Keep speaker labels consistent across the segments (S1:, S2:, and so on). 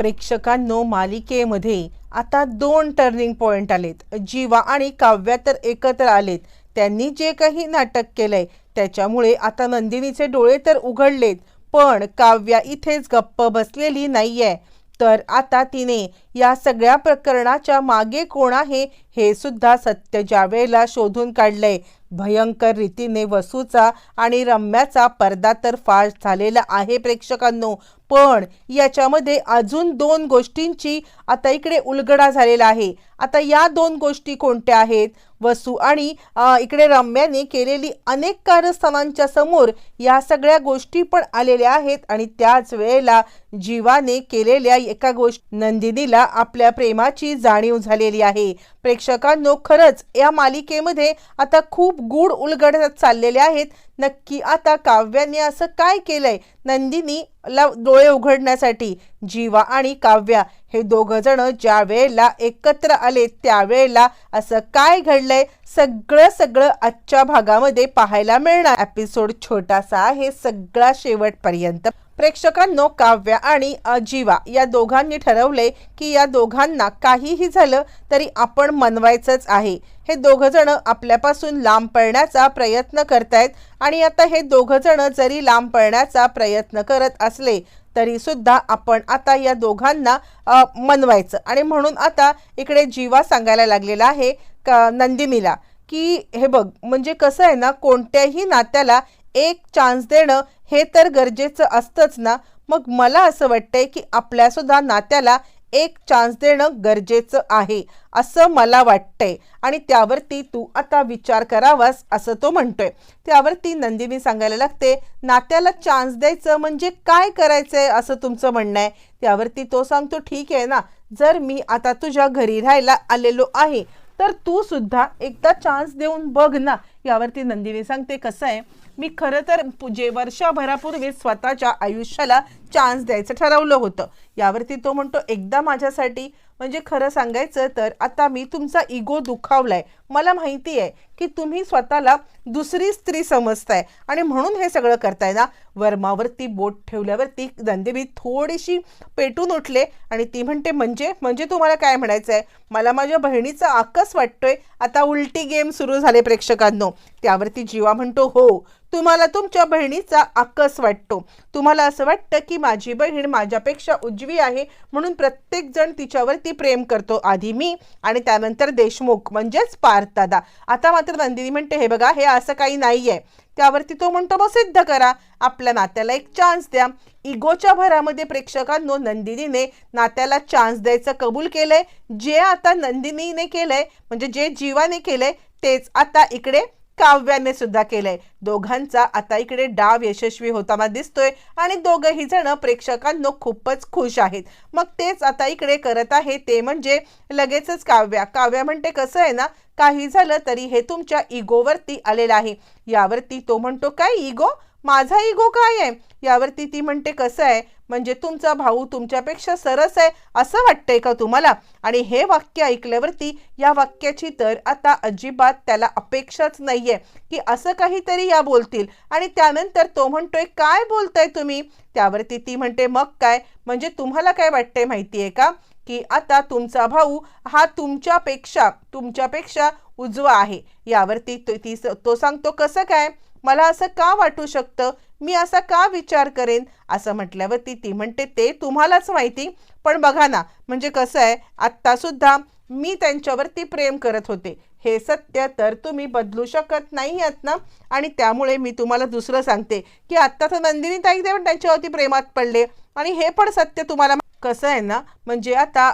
S1: प्रेक्षकांनो मालिकेमध्ये आता दोन टर्निंग पॉईंट आलेत. जीवा आणि काव्या तर एकत्र आलेत. त्यांनी जे काही नाटक केलंय त्याच्यामुळे आता नंदिनीचे डोळे तर उघडलेत पण काव्या इथेच गप्प बसलेली नाहीये. तर आता तिने या सगळ्या प्रकरणाच्या मागे कोण आहे हे सुद्धा सत्य ज्या वेळेला शोधून काढलंय. भयंकर रीतीने वसूचा आणि रम्याचा पडदा तर फाश झालेला आहे प्रेक्षकांनो. पण याच्यामध्ये अजून दोन गोष्टींची आता इकडे उलगडा झालेला आहे. आता या दोन गोष्टी कोणत्या आहेत? वसू आणि इकडे रम्याने केलेली अनेक कारस्थानांच्या समोर या सगळ्या गोष्टी पण आलेल्या आहेत आणि त्याच वेळेला जीवाने केलेल्या एका गोष्ट नंदिनीला आपल्या प्रेमाची जाणीव झालेली आहे. प्रेक्षकांनो खरंच या मालिकेमध्ये आता खूप गूढ उलगडत चाललेले आहेत. नक्की आता काव्याने असं काय केलंय? नंदिनीला डोळे उघडण्यासाठी जीवा आणि काव्या हे दोघ जण ज्या वेळेला एकत्र आले त्यावेळेला असं काय घडलंय? सगळं सगळं आजच्या भागामध्ये पाहायला मिळणार. एपिसोड छोटासा आहे सगळा शेवटपर्यंत. प्रेक्षकांनो काव्या आणि अजिवा जीवा या दोघांनी ठरवले की या दोघांना काहीही झालं तरी आपण मनवायचंच आहे. हे दोघंजणं आपल्यापासून लांब पळण्याचा प्रयत्न करतायत आणि आता हे दोघंजणं जरी लांब पळण्याचा प्रयत्न करत असले तरीसुद्धा आपण आता या दोघांना मनवायचं. आणि म्हणून आता इकडे जीवा सांगायला लागलेला आहे का नंदिनीला की हे बघ म्हणजे कसं आहे ना कोणत्याही नात्याला एक चान्स देणं हे तर गरजेचं असतंच ना. मग मला असं वाटतंय की आपल्यासुद्धा नात्याला एक चान्स देणं गरजेचं आहे असं मला वाटतंय. आणि त्यावरती तू आता विचार करावास असं तो म्हणतोय. त्यावरती नंदिनी सांगायला लागते नात्याला चान्स द्यायचं म्हणजे काय करायचंय असं तुमचं म्हणणं आहे. त्यावरती तो सांगतो ठीक आहे ना जर मी आता तुझ्या घरी राहायला आलेलो आहे तर तू सुद्धा एकदा चान्स देऊन बघ ना. यावरती नंदिनी सांगते कसं आहे मी खरं तर पु- जे वर्षभरापूर्वी स्वतःच्या आयुष्याला चान्स द्यायचं ठरवलं होतं. यावरती तो म्हणतो एकदा माझ्यासाठी म्हणजे खरं सांगायचं तर आता मी तुमचा इगो दुखावलाय. मला माहिती आहे की तुम्ही स्वतःला दुसरी स्त्री समजताय आणि म्हणून हे सगळं करताय ना? वर्मावरती बोट ठेवल्यावरती दंदेबी थोडीशी पेटून उठले आणि ती म्हणते म्हणजे म्हणजे तुम्हाला काय म्हणायचं आहे मला माझ्या बहिणीचा आकस वाटतोय. आता उलटी गेम सुरू झाले प्रेक्षकांनो. त्यावरती जीवा म्हणतो हो तुम्हाला तुमच्या बहिणीचा आकस वाटतो. तुम्हाला असं वाटतं की माझी बहीण माझ्यापेक्षा उजवी आहे म्हणून प्रत्येक जण तिच्यावरती प्रेम करतो. आधी मी आणि त्यानंतर देशमुख म्हणजेच पार्थदादा. आता मात्र नंदिनी म्हणते हे बघा हे असं काही नाही आहे त्यावरती तो म्हणतो मग सिद्ध करा. आपल्या नात्याला एक चान्स द्या. इगोच्या भरामध्ये प्रेक्षकांनो नंदिनीने नात्याला चान्स द्यायचं कबूल केलंय. जे आता नंदिनीने केलंय म्हणजे जे जीवाने केलंय तेच आता इकडे काव्याने सुद्धा केलंय. दोघांचा आता इकडे डाव यशस्वी होताना दिसतोय आणि दोघही जण प्रेक्षकांनो खूपच खुश आहेत. मग तेच आता इकडे करत आहे ते म्हणजे लगेचच काव्या. काव्या म्हणते कसं आहे ना काही झालं तरी हे तुमच्या इगोवरती आलेलं आहे. यावरती तो म्हणतो काय इगो माझा इगो काय आहे? यावरती ती म्हणते कसं आहे? म्हणजे तुमचा भाऊ तुमच्यापेक्षा सरस आहे असं वाटतंय का तुम्हाला? आणि हे वाक्य ऐकल्यावरती या वाक्याची तर आता अजिबात त्याला अपेक्षाच नाही आहे की असं काहीतरी या बोलतील. आणि त्यानंतर तो म्हणतोय काय बोलताय तुम्ही? त्यावरती ती म्हणते मग काय? म्हणजे तुम्हाला काय वाटतंय आहे का? की आता तुमचा भाऊ हा तुमच्यापेक्षा तुमच्यापेक्षा उजवा आहे. यावरती ती तो सांगतो कसं काय? मला असं का वाटू शकतं? मी असा का विचार करेन? असं म्हटल्यावरती ती म्हणते ते तुम्हालाच माहिती. पण बघा ना म्हणजे कसं आहे आत्तासुद्धा मी त्यांच्यावरती प्रेम करत होते. हे सत्य तर तुम्ही बदलू शकत नाही आहात ना? आणि त्यामुळे मी तुम्हाला दुसरं सांगते की आत्ता तर नंदिनी ताई ते पण त्यांच्यावरती प्रेमात पडले. आणि हे पण सत्य तुम्हाला कसं आहे ना म्हणजे आता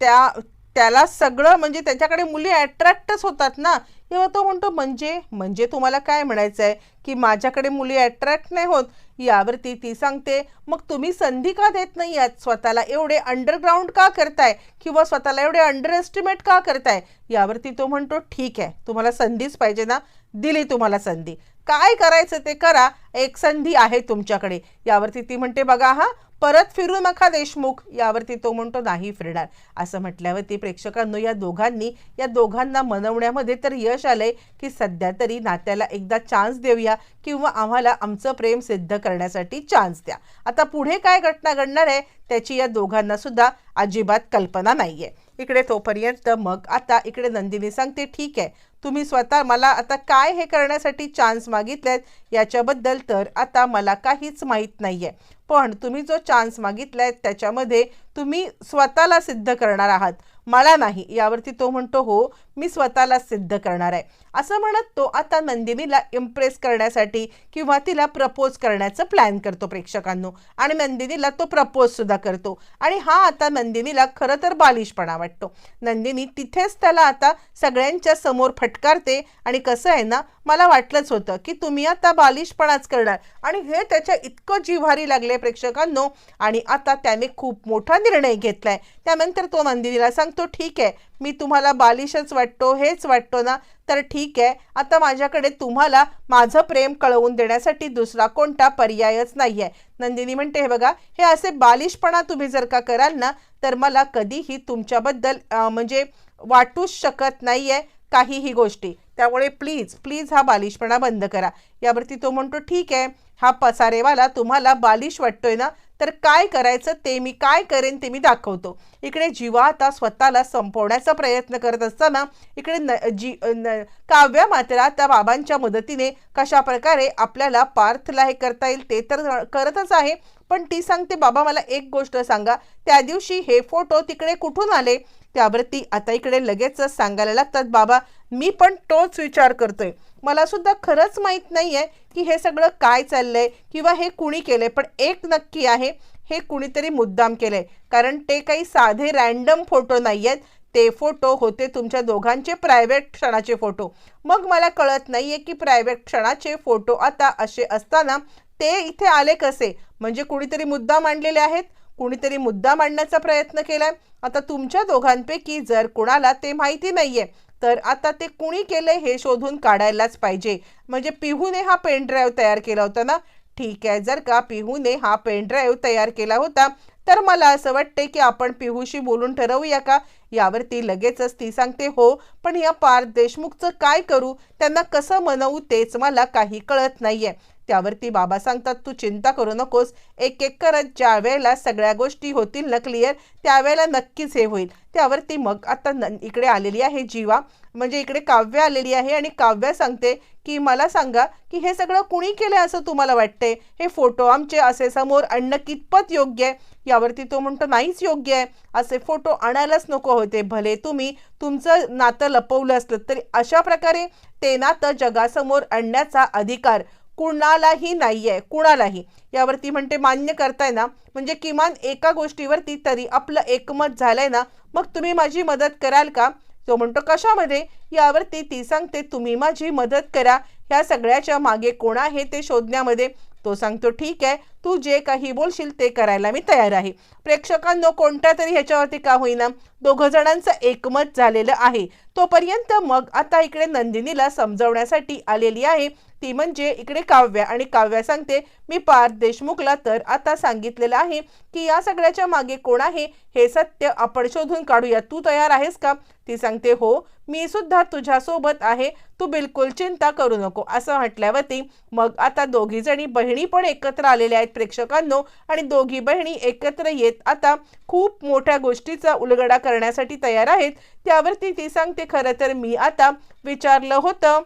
S1: त्या त्याला सगळं म्हणजे त्याच्याकडे मुली अट्रॅक्टच होतात ना. तेव्हा तो म्हणतो म्हणजे म्हणजे तुम्हाला काय म्हणायचं आहे की माझ्याकडे मुली अट्रॅक्ट नाही होत. यावरती ती सांगते मग तुम्ही संधी का देत नाही आहात? स्वतःला एवढे अंडरग्राऊंड का करताय? किंवा स्वतःला एवढे अंडर एस्टिमेट का करताय? यावरती तो म्हणतो ठीक आहे तुम्हाला संधीच पाहिजे ना. दिली तुम्हाला संधी. काय करायचं ते करा. एक संधी आहे तुमच्याकडे. यावरती ती म्हणते बघा हा परत फिरू नका देशमुख. यावरती तो म्हणतो नाही फिरणार. असं म्हटल्यावरती प्रेक्षकांनो या दोघांनी या दोघांना मनवण्यामध्ये तर यश आलंय की सध्या तरी नात्याला एकदा चान्स देऊया किंवा आम्हाला आमचं प्रेम सिद्ध करण्यासाठी चान्स द्या. आता पुढे काय घटना घडणार आहे त्याची या दोघांना सुद्धा अजिबात कल्पना नाही आहे इकडे तोपर्यंत मग आता इकडे नंदिनी सांगते ठीक आहे तुम्ही स्वतः मला आता काय हे करण्यासाठी चान्स मागितलेत? याच्याबद्दल तर आता मला काहीच माहीत नाही आहे पण तुम्ही जो चान्स मागितलाय त्याच्यामध्ये तुम्ही स्वतःला सिद्ध करणार आहात. मला नाही. यावरती तो म्हणतो हो मी स्वतःला सिद्ध करणार आहे. असं म्हणत तो आता नंदिनीला इम्प्रेस करण्यासाठी किंवा तिला प्रपोज करण्याचं प्लॅन करतो प्रेक्षकांनो. आणि नंदिनीला तो प्रपोजसुद्धा करतो. आणि हा आता नंदिनीला खरं तर बालिशपणा वाटतो. नंदिनी तिथेच त्याला आता सगळ्यांच्या समोर फटकारते आणि कसं आहे ना मला वाटलंच होतं की तुम्ही आता बालिशपणाच करणार. आणि हे त्याच्या इतकं जिव्हारी लागले प्रेक्षकांनो. आणि आता त्याने खूप मोठा निर्णय घेतलाय. त्यानंतर तो नंदिनीला सांगतो ठीक आहे मी तुम्हाला बालिशच वाटतो हेच वाटतो ना तर ठीक आहे. आता माझ्याकडे तुम्हाला माझं प्रेम कळवून देण्यासाठी दुसरा कोणता पर्यायच नाही आहे नंदिनी म्हणते हे बघा हे असे बालिशपणा तुम्ही जर का कराल ना तर मला कधीही तुमच्याबद्दल म्हणजे वाटूच शकत नाही आहे काहीही गोष्टी. त्यामुळे प्लीज प्लीज हा बालिशपणा बंद करा. यावरती तो म्हणतो ठीक आहे. हा पसारेवाला तुम्हाला बालिश वाटतोय ना तर काय करायचं ते मी काय करेन ते मी दाखवतो. इकडे जीवा आता स्वतःला संपवण्याचा प्रयत्न करत असताना इकडे न जी न काव्या मात्र त्या बाबांच्या मदतीने कशा प्रकारे आपल्याला पार्थला हे करता येईल ते तर करतच आहे. पण ती सांगते बाबा मला एक गोष्ट सांगा. त्या दिवशी हे फोटो तिकडे कुठून आले? त्यावरती आता इकडे लगेचच सांगायला लागतात बाबा मी पण तोच विचार करतोय. मला सुद्धा खरंच माहीत नाही आहे की हे सगळं काय चाललंय किंवा हे कुणी केलं आहे पण एक नक्की आहे हे कुणीतरी मुद्दाम केलंय. कारण ते काही साधे रॅन्डम फोटो नाही आहेत ते फोटो होते तुमच्या दोघांचे प्रायव्हेट क्षणाचे फोटो. मग मला कळत नाही आहे की प्रायव्हेट क्षणाचे फोटो आता असे असताना ते इथे आले कसे? म्हणजे कुणीतरी मुद्दा मांडलेले आहेत? कुणीतरी मुद्दा मांडण्याचा प्रयत्न केलाय? आता तुमच्या दोघांपैकी जर कुणाला ते माहिती नाही आहे तर आता ते कुणी केले हे शोधून काढायलाच पाहिजे. म्हणजे पिहूने हा पेनड्राईव्ह तयार केला होता ना? ठीक आहे जर का पिहूने हा पेनड्राईव्ह तयार केला होता तर मला असं वाटते की आपण पिहूशी बोलून ठरवूया का? यावरती लगेचच ती सांगते हो पण या पार्थ देशमुखचं काय करू? त्यांना कसं मनवू तेच मला काही कळत नाहीये. त्यावरती बाबा सांगतात तू चिंता करू नकोस. एक एक करत ज्या वेळेला सगळ्या गोष्टी होतील ना क्लिअर त्यावेळेला नक्कीच हे होईल. त्यावरती मग आता न इकडे आलेली आहे जीवा. म्हणजे इकडे काव्य आलेली आहे आणि काव्य सांगते की मला सांगा की हे सगळं कुणी केलं असं तुम्हाला वाटते हे फोटो आमचे असे समोर आणणं कितपत योग्य आहे? यावरती तो म्हणतो नाहीच योग्य आहे. असे फोटो आणायलाच नको होते. भले तुम्ही तुमचं नातं लपवलं असलं तरी अशा प्रकारे ते नातं जगासमोर आणण्याचा अधिकार कुणालाही नाही आहे कुणालाही. यावरती म्हणते मान्य करताय ना म्हणजे किमान एका गोष्टीवरती तरी आपलं एकमत झालंय ना मग तुम्ही माझी मदत कराल का? तो म्हणतो कशामध्ये? यावरती ती सांगते तुम्ही माझी मदत करा. ह्या सगळ्याच्या मागे कोण आहे ते शोधण्यामध्ये? तो सांगतो ठीक आहे तू जे काही बोलशील ते करायला मी तयार आहे. प्रेक्षकांनो कोणत्या तरी ह्याच्यावरती का होईना दोघं जणांचं एकमत झालेलं आहे. तोपर्यंत मग आता इकडे नंदिनीला समजवण्यासाठी आलेली आहे. ती म्हणजे इकडे काव्या आणि काव्या सांगते मी पार्थ देशमुखला तर आता सांगितलेलं आहे की या सगळ्याच्या मागे कोण आहे हे सत्य आपण शोधून काढूया. तू तयार आहेस का? ती सांगते हो मी सुद्धा तुझ्यासोबत आहे. तू बिलकुल चिंता करू नको. असं म्हटल्यावरती मग आता दोघी जणी बहिणी पण एकत्र आलेल्या आहेत प्रेक्षकांनो आणि दोघी बहिणी एकत्र येत आता खूप मोठ्या गोष्टीचा उलगडा करण्यासाठी तयार आहेत. त्यावरती ती सांगते खरं तर मी आता विचारलं होतं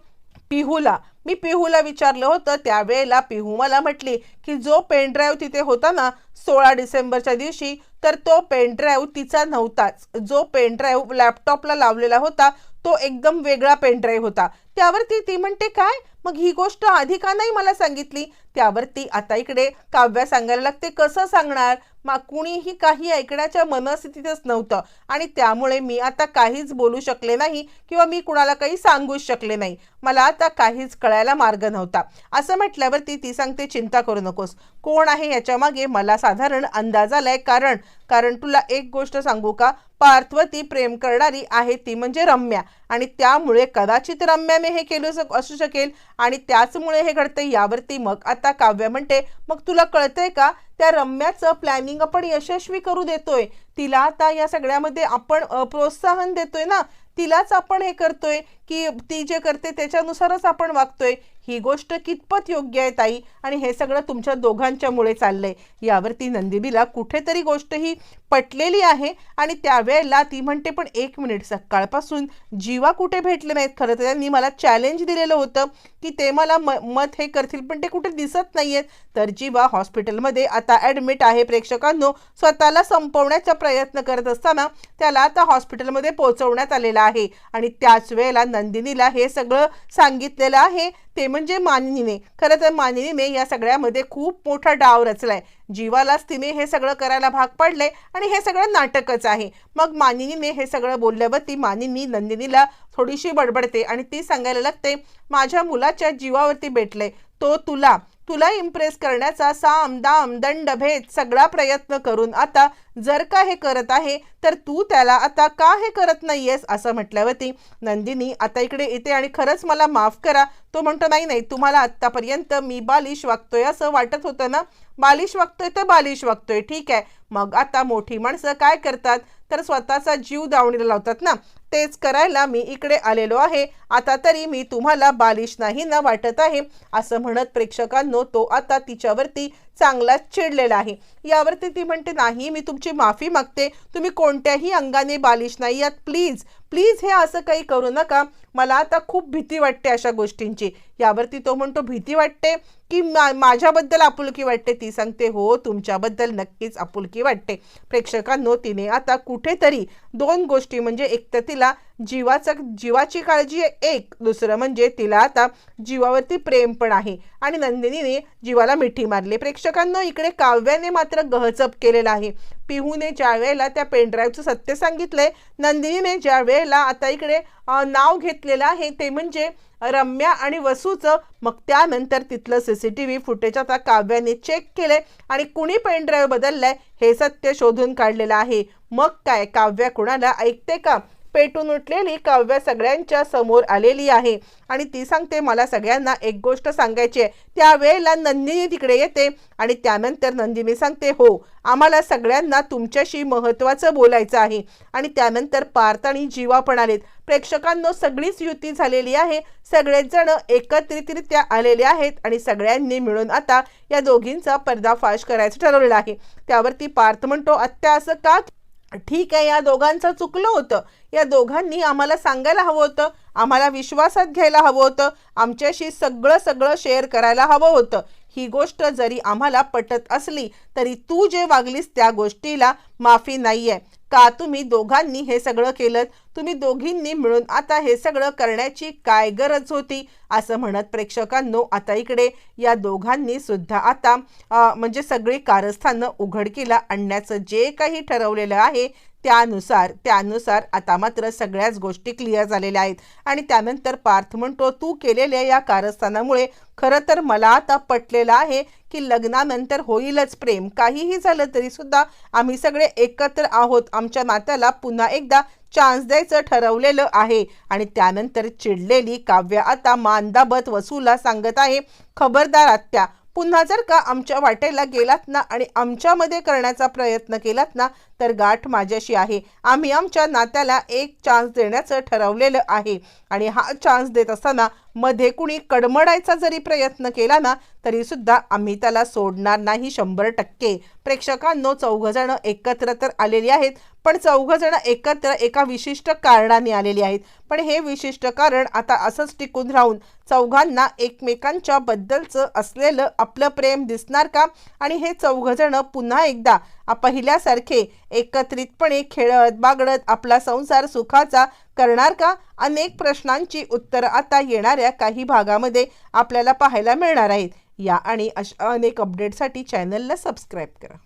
S1: पिहूला मी पिहूला विचारलं होतं त्यावेळेला पिहू मला म्हटली की जो पेनड्राईव्ह तिथे होता ना सोळा डिसेंबरच्या दिवशी तर तो पेनड्राईव्ह तिचा नव्हताच. जो पेनड्राईव्ह लॅपटॉपला लावलेला होता तो एकदम वेगळा पेनड्राईव्ह होता. त्यावरती ती म्हणते काय? मग ही गोष्ट आधी का नाही मला सांगितली? त्यावरती आता इकडे काव्या सांगायला लागते. कसं सांगणार? मा कुणीही काही ऐकण्याच्या मनस्थितीतच नव्हतं. आणि त्यामुळे मी आता काहीच बोलू शकले नाही किंवा मी कुणाला काही सांगूच शकले नाही. मला आता काहीच कळायला मार्ग नव्हता. असं म्हटल्यावरती ती सांगते चिंता करू नकोस. कोण आहे याच्यामागे मला साधारण अंदाज आलाय कारण. कारण तुला एक गोष्ट सांगू का? पार्थवती प्रेम करणारी आहे ती म्हणजे रम्या. आणि त्यामुळे कदाचित रम्याने हे केलं असू शकेल. आणि त्याचमुळे हे घडते यावरती मग आता काव्य म्हणते मग तुला कळतंय का त्या रम्याचं प्लॅनिंग आपण यशस्वी करू देतोय. तिला आता या सगळ्यामध्ये आपण प्रोत्साहन देतोय ना तिलाच आपण हे करतोय की ती जे करते त्याच्यानुसारच आपण वागतोय. ही गोष्ट कितपत योग्य आहे ताई? आणि हे सगळं तुमच्या दोघांच्यामुळे चाललंय. यावरती नंदिनीला कुठेतरी गोष्ट ही पटलेली आहे आणि त्यावेळेला ती म्हणते पण एक मिनिट सकाळपासून जीवा कुठे भेटले नाहीत? खरं तर त्यांनी मला चॅलेंज दिलेलं होतं की ते मला म मत हे करतील पण ते कुठे दिसत नाही आहेत तर जीवा हॉस्पिटलमध्ये आता ॲडमिट आहे प्रेक्षकांनो. स्वतःला संपवण्याचा प्रयत्न करत असताना त्याला आता हॉस्पिटलमध्ये पोहोचवण्यात आलेलं आहे. आणि त्याच वेळेला नंदिनीला हे सगळं सांगितलेलं आहे. ते म्हणजे मानिनीने. खरं तर मानिनीने या सगळ्यामध्ये खूप मोठा डाव रचलाय. जीवालाच तिने हे सगळं करायला भाग पाडलंय आणि हे सगळं नाटकच आहे. मग मानिनीने हे सगळं बोलल्यावर ती मानिनी नंदिनीला थोडीशी बडबडते आणि ती सांगायला लागते माझ्या मुलाच्या जीवावरती भेटले तो तुला तुला इम्प्रेस करण्याचा साम दाम दंड भेद सगळा प्रयत्न करून आता जर का हे करत आहे तर तू त्याला आता का हे करत नाहीयेस असं म्हटल्यावरती नंदिनी आता इकडे येते आणि खरंच मला माफ करा. तो म्हणतो नाही नाही तुम्हाला आत्तापर्यंत मी बालिश वागतोय असं वाटत होतं ना? बालिश वागतोय तर बालिश वागतोय ठीक आहे. मग आता मोठी माणसं काय करतात? तर स्वतःचा जीव दावणीला लावतात ना? तेच करायला मी इकडे आलेलो आहे. आता तरी मी तुम्हाला बालिश नाही ना वाटत आहे असं म्हणत प्रेक्षकांनो तो आता तिच्यावरती चांगलाच चिडलेला आहे. यावरती ती म्हणते नाही मी तुमची माफी मागते. तुम्ही कोणत्याही अंगाने बालिश नाही यात प्लीज प्लीज हे असं काही करू नका. मला आता खूप भीती वाटते अशा गोष्टींची. यावरती तो म्हणतो भीती वाटते की मा माझ्याबद्दल आपुलकी वाटते? ती सांगते हो तुमच्याबद्दल नक्कीच आपुलकी वाटते. प्रेक्षकांनो तिने आता कुठेतरी दोन गोष्टी म्हणजे एक तर तिला जीवाचं जीवाची काळजी आहे एक दुसरं म्हणजे तिला आता जीवावरती प्रेम पण आहे. आणि नंदिनीने जीवाला मिठी मारली. प्रेक्षकांनो इकडे काव्याने मात्र गहचप केलेला आहे. पिहूने ज्या वेळेला त्या पेनड्राईव्हचं सत्य सांगितलंय नंदिनीने ज्या वेळेला आता इकडे नाव घेतलेलं आहे ते म्हणजे रम्या आणि वसूचं मग त्यानंतर तिथलं C C T V footage आता काव्याने चेक केलंय. आणि कुणी पेनड्राईव्ह बदललाय हे सत्य शोधून काढलेलं आहे. मग काय? काव्या कुणाला ऐकते का? पेटून उठलेली काव्य सगळ्यांच्या समोर आलेली आहे. आणि ती सांगते मला सगळ्यांना एक गोष्ट सांगायची आहे. त्यावेळेला नंदिनी तिकडे येते आणि त्यानंतर नंदिनी सांगते हो आम्हाला सगळ्यांना तुमच्याशी महत्त्वाचं बोलायचं आहे. आणि त्यानंतर पार्थ आणि जीवा पण आलेत. प्रेक्षकांनो सगळीच युती झालेली आहे. सगळेच जण एकत्रितरित्या आलेले आहेत आणि सगळ्यांनी मिळून आता या दोघींचा पर्दाफाश करायचं ठरवलेलं आहे. त्यावरती पार्थ म्हणतो आत्या असं का ठीक आहे या दोघांचं चुकलं होतं. या दोघांनी आम्हाला सांगायला हवं होतं आम्हाला विश्वासात घ्यायला हवं होतं आमच्याशी सगळं सगळं शेअर करायला हवं होतं. ही गोष्ट जरी आम्हाला पटत असली तरी तू जे वागलीस त्या गोष्टीला माफी नाही आहे का तुम्ही दोघांनी हे सगळं केलं? तुम्ही दोघींनी मिळून आता हे सगळं करण्याची काय गरज होती? असं म्हणत प्रेक्षकांनो आता इकडे या दोघांनी सुद्धा आता म्हणजे सगळी कारस्थानं उघडकीला आणण्याचं जे काही ठरवलेलं आहे त्यानुसार त्यानुसार आता मात्र सगळ्याच गोष्टी क्लिअर झालेल्या आहेत. आणि त्यानंतर पार्थ म्हणतो तू केलेल्या या कारस्थानामुळे खरं तर मला आता पटलेलं आहे की लग्नानंतर होईलच प्रेम. काहीही झालं तरी सुद्धा आम्ही सगळे एकत्र आहोत. आमच्या नात्याला पुन्हा एकदा चान्स द्यायचं ठरवलेलं आहे. आणि त्यानंतर चिडलेली काव्य आता मांदाबत वसूला सांगत आहे खबरदार आत्या पुन्हा जर का आमच्या वाटेला गेलात ना आणि आमच्यामध्ये करण्याचा प्रयत्न केलात ना तर गाठ माझ्याशी आहे. आम्ही आमच्या नात्याला एक चान्स देण्याचं ठरवलेलं आहे. आणि हा चान्स देत असताना मध्ये कुणी कडमडायचा जरी प्रयत्न केला ना तरी सुद्धा आम्ही त्याला सोडणार नाही शंभर टक्के. प्रेक्षकांनो चौघंजणं एकत्र तर आलेली आहेत पण चौघंजणं एकत्र एका विशिष्ट कारणाने आलेली आहेत. पण हे विशिष्ट कारण आता असंच टिकून राहून चौघांना एकमेकांच्या बद्दलचं असलेलं आपलं प्रेम दिसणार का? आणि हे चौघंजणं पुन्हा एकदा पहिल्यासारखे एकत्रितपणे खेळत बागडत आपला संसार सुखाचा करणार का? अनेक प्रश्नांची उत्तरं आता येणाऱ्या काही भागामध्ये आपल्याला पाहायला मिळणार आहेत. या आणि अशा अनेक अपडेटसाठी चॅनलला सबस्क्राईब करा.